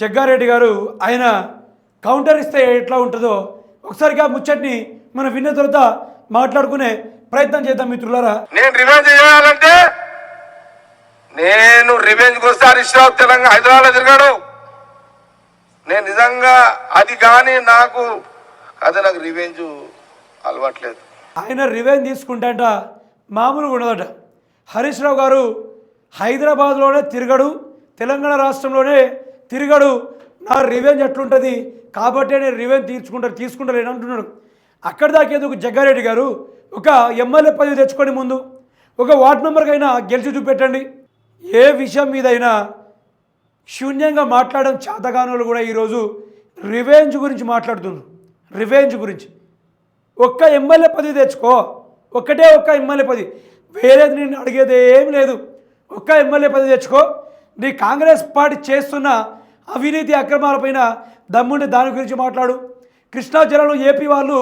జగ్గారెడ్డి గారు ఆయన కౌంటర్ ఇస్తే ఎట్లా ఉంటుందో ఒకసారిగా ముచ్చట్ని మన విన్న తర్వాత మాట్లాడుకునే ప్రయత్నం చేద్దాం మిత్రులారా. నేను రివెంజ్ చేయాలంటే నేను రివెంజ్ వస్తే హరీష్ రావు తెలంగాణ హైదరాబాద్ తిరిగాడు. నేను నిజంగా అది కానీ నాకు అదే నాకు రివెంజ్ అలవాట్లేదు. ఆయన రివెంజ్ తీసుకుంటాంట మామూలుగా ఉండదట. హరీష్ రావు గారు హైదరాబాద్లోనే తిరగడు తెలంగాణ రాష్ట్రంలోనే తిరగడు. నా రివెంజ్ ఎట్లుంటుంది? కాబట్టి నేను రివెంజ్ తీర్చుకుంటాను తీసుకుంటలేను అంటున్నాడు. అక్కడి దాకా ఎందుకు జగ్గారెడ్డి గారు? ఒక ఎమ్మెల్యే పదవి తెచ్చుకోండి ముందు. ఒక వార్డ్ మెంబర్కైనా గెలిచి చూపెట్టండి. ఏ విషయం మీదైనా శూన్యంగా మాట్లాడడం చేతగానులు కూడా ఈరోజు రివెంజ్ గురించి మాట్లాడుతున్నారు. రివెంజ్ గురించి. ఒక్క ఎమ్మెల్యే పదవి తెచ్చుకో. ఒక్కటే ఒక్క ఎమ్మెల్యే పదవి. వేరేది నేను అడిగేది ఏం లేదు. ఒక్క ఎమ్మెల్యే పదవి తెచ్చుకో. నీ కాంగ్రెస్ పార్టీ చేస్తున్న అవినీతి అక్రమాలపైన దమ్ముండి దాని గురించి మాట్లాడు. కృష్ణా జిల్లాలో ఏపీ వాళ్ళు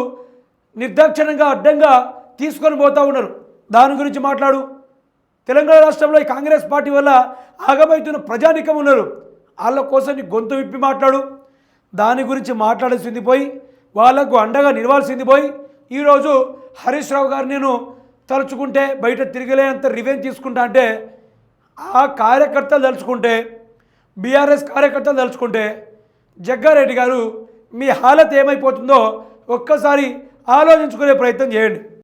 నిర్దాక్షిణ్యంగా అడ్డంగా తీసుకొని పోతూ ఉన్నారు. దాని గురించి మాట్లాడు. తెలంగాణ రాష్ట్రంలో ఈ కాంగ్రెస్ పార్టీ వల్ల ఆగమవుతున్న ప్రజానికం ఉన్నారు. వాళ్ళ కోసం నీ గొంతు విప్పి మాట్లాడు. దాని గురించి మాట్లాడాల్సింది పోయి వాళ్ళకు అండగా నిలవాల్సింది పోయి ఈరోజు హరీష్ రావు గారు నేను తలుచుకుంటే బయట తిరగలేనంత రివెంజ్ తీసుకుంటా అంటే ఆ కార్యకర్తలు తలుచుకుంటే బీఆర్ఎస్ కార్యకర్తలు తలుచుకుంటే జగ్గారెడ్డి గారు మీ హాలత్ ఏమైపోతుందో ఒక్కసారి ఆలోచించుకునే ప్రయత్నం చేయండి.